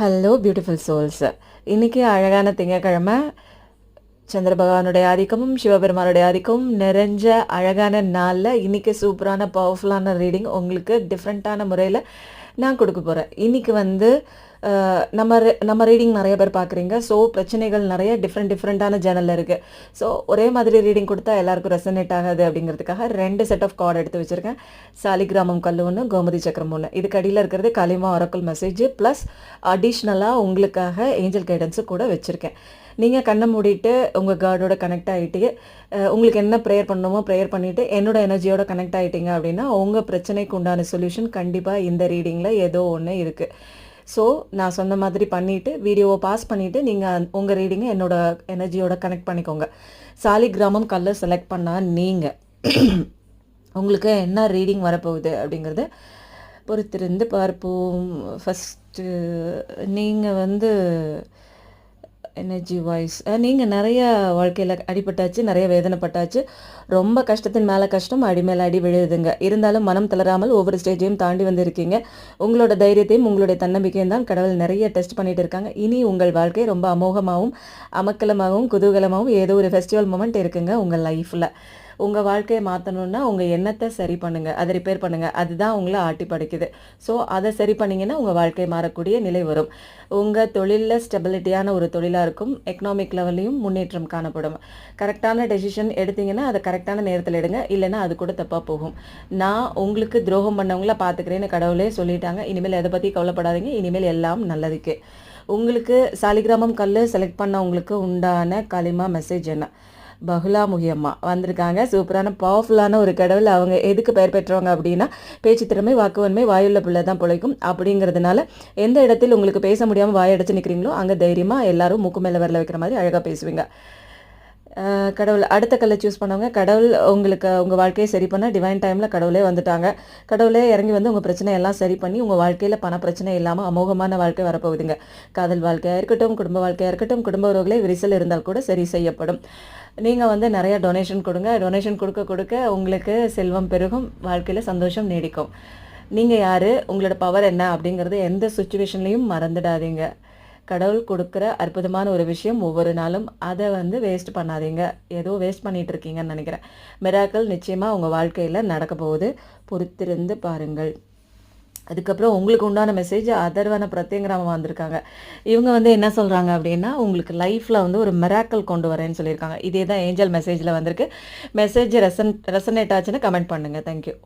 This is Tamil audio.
ஹலோ பியூட்டிஃபுல் சோல்ஸ் இன்றைக்கி அழகான திங்கக்கிழமை. சந்திர பகவானுடைய ஆதிக்கமும் சிவபெருமானுடைய ஆதிக்கமும் நிறைஞ்ச அழகான நாளில் இன்றைக்கி சூப்பரான பவர்ஃபுல்லான ரீடிங் உங்களுக்கு டிஃப்ரெண்ட்டான முறையில் நான் கொடுக்க போகிறேன் இன்றைக்கி வந்து நம்ம நம்ம ரீடிங் நிறைய பேர் பார்க்குறீங்க. ஸோ பிரச்சனைகள் நிறைய டிஃப்ரெண்ட் டிஃப்ரெண்ட்டான ஜேனலில் இருக்குது ஸோ ஒரே மாதிரி ரீடிங் கொடுத்தா எல்லாருக்கும் ரெசனேட் ஆகாது அப்படிங்கிறதுக்காக ரெண்டு செட் ஆஃப் கார்டு எடுத்து வச்சுருக்கேன். சாலிகிராமம் கல் ஒன்று கோமதி சக்கரம் ஒன்று இதுக்கு அடியில் இருக்கிறது களிமா ஒரக்கல் மெசேஜ் ப்ளஸ் அடிஷ்னலாக உங்களுக்காக ஏஞ்சல் கைடன்ஸு கூட வச்சுருக்கேன். நீங்கள் கண்ணை மூடிட்டு உங்கள் கார்டோட கனெக்ட் ஆகிட்டு உங்களுக்கு என்ன ப்ரேயர் பண்ணணுமோ ப்ரேயர் பண்ணிவிட்டு என்னோட எனர்ஜியோட கனெக்ட் ஆகிட்டீங்க அப்படின்னா உங்கள் பிரச்சனைக்கு உண்டான சொல்யூஷன் கண்டிப்பாக இந்த ரீடிங்கில் ஏதோ ஒன்று இருக்குது ஸோ நான் சொன்ன மாதிரி பண்ணிவிட்டு வீடியோவை பாஸ் பண்ணிவிட்டு நீங்கள் உங்கள் ரீடிங்கை என்னோடய எனர்ஜியோட கனெக்ட் பண்ணிக்கோங்க. சாலிகிராமம் கலர் செலக்ட் பண்ணால் நீங்கள் உங்களுக்கு என்ன ரீடிங் வரப்போகுது அப்படிங்கிறத பொறுத்திருந்து பார்ப்போம். ஃபஸ்ட்டு நீங்கள் வந்து எனர்ஜி வாய்ஸ் நீங்கள் நிறைய வாழ்க்கையில் அடிபட்டாச்சு நிறைய வேதனைப்பட்டாச்சு. ரொம்ப கஷ்டத்தின் மேலே கஷ்டம் அடி மேலே அடி விழுதுங்க. இருந்தாலும் மனம் தளராமல் ஒவ்வொரு ஸ்டேஜையும் தாண்டி வந்திருக்கீங்க. உங்களோட தைரியத்தையும் உங்களுடைய தன்னம்பிக்கையும் தான் கடவுள் நிறைய டெஸ்ட் பண்ணிட்டு இருக்காங்க. இனி உங்கள் வாழ்க்கை ரொம்ப அமோகமாகவும் அமக்கலமாகவும் குதூகலமாகவும் ஏதோ ஒரு ஃபெஸ்டிவல் மூமெண்ட் இருக்குங்க உங்கள் லைஃப்பில் உங்கள் வாழ்க்கையை மாற்றணுன்னா உங்கள் எண்ணத்தை சரி பண்ணுங்கள் அதை ரிப்பேர் பண்ணுங்கள் அதுதான் உங்களை ஆட்டி படைக்குது. ஸோ அதை சரி பண்ணிங்கன்னா உங்கள் வாழ்க்கை மாறக்கூடிய நிலை வரும். உங்கள் தொழிலில் ஸ்டெபிலிட்டியான ஒரு தொழிலாக இருக்கும். எக்கனாமிக் லெவல்லையும் முன்னேற்றம் காணப்படும். கரெக்டான டெசிஷன் எடுத்தீங்கன்னா அதை கரெக்டான நேரத்தில் எடுங்க. இல்லைன்னா அது கூட தப்பாக போகும். நான் உங்களுக்கு துரோகம் பண்ணவங்கள பார்த்துக்கிறேன்னு கடவுளே சொல்லிட்டாங்க. இனிமேல் எதை பற்றி கவலைப்படாதீங்க. இனிமேல் எல்லாம் நல்லதுக்கு. உங்களுக்கு சாலிகிராமம் கல் செலக்ட் பண்ணவங்களுக்கு உண்டான களிமா மெசேஜ் என்ன? பகுலா அம்மா வந்திருக்காங்க. சூப்பரான பவர்ஃபுல்லான ஒரு கடவுள். அவங்க எதுக்கு பெயர் பெற்றவங்க அப்படின்னா பேச்சு திறமை வாக்குவன்மை வாயுள்ள பிள்ளை தான் பிழைக்கும். அப்படிங்கிறதுனால எந்த இடத்தில் உங்களுக்கு பேச முடியாமல் வாயடைச்சு நிற்கிறீங்களோ அங்கே தைரியமாக எல்லாரும் மூக்கு மேலே வரல வைக்கிற மாதிரி அழகாக பேசுவீங்க. கடவுள் அடுத்த கல்லை சூஸ் பண்ணவங்க கடவுள் உங்களுக்கு உங்கள் வாழ்க்கையை சரி பண்ண டிவைன் டைமில் கடவுளே வந்துட்டாங்க. கடவுளே இறங்கி வந்து உங்கள் பிரச்சனை எல்லாம் சரி பண்ணி உங்கள் வாழ்க்கையில் பண பிரச்சனை இல்லாமல் அமோகமான வாழ்க்கை வரப்போகுதுங்க. காதல் வாழ்க்கையாக இருக்கட்டும் குடும்ப வாழ்க்கையாக இருக்கட்டும் குடும்ப உறவுகளே விரிசல் இருந்தால் கூட சரி செய்யப்படும். நீங்கள் வந்து நிறையா டொனேஷன் கொடுங்க. டொனேஷன் கொடுக்க கொடுக்க உங்களுக்கு செல்வம் பெருகும் வாழ்க்கையில் சந்தோஷம் நீடிக்கும். நீங்கள் யார்? உங்களோட பவர் என்ன? அப்படிங்கிறது எந்த சுச்சுவேஷன்லையும் மறந்துடாதீங்க. கடவுள் கொடுக்குற அற்புதமான ஒரு விஷயம் ஒவ்வொரு நாளும் அதை வந்து வேஸ்ட் பண்ணாதீங்க. ஏதோ வேஸ்ட் பண்ணிட்டு இருக்கீங்கன்னு நினைக்கிறேன். மிராக்கள் நிச்சயமாக உங்கள் வாழ்க்கையில் நடக்க போகுது. பொறுத்திருந்து பாருங்கள். அதுக்கப்புறம் உங்களுக்கு உண்டான மெசேஜ் அதர்வன பிரத்யங்கிராமம் வந்திருக்காங்க. இவங்க வந்து என்ன சொல்கிறாங்க அப்படின்னா உங்களுக்கு லைஃப்பில் வந்து ஒரு மெராக்கல் கொண்டு வரேன்னு சொல்லியிருக்காங்க. இதே தான் ஏஞ்சல் மெசேஜில் வந்திருக்கு. மெசேஜ் ரெசன் ரெசனேட் ஆச்சுன்னா கமெண்ட் பண்ணுங்கள் தேங்க்யூ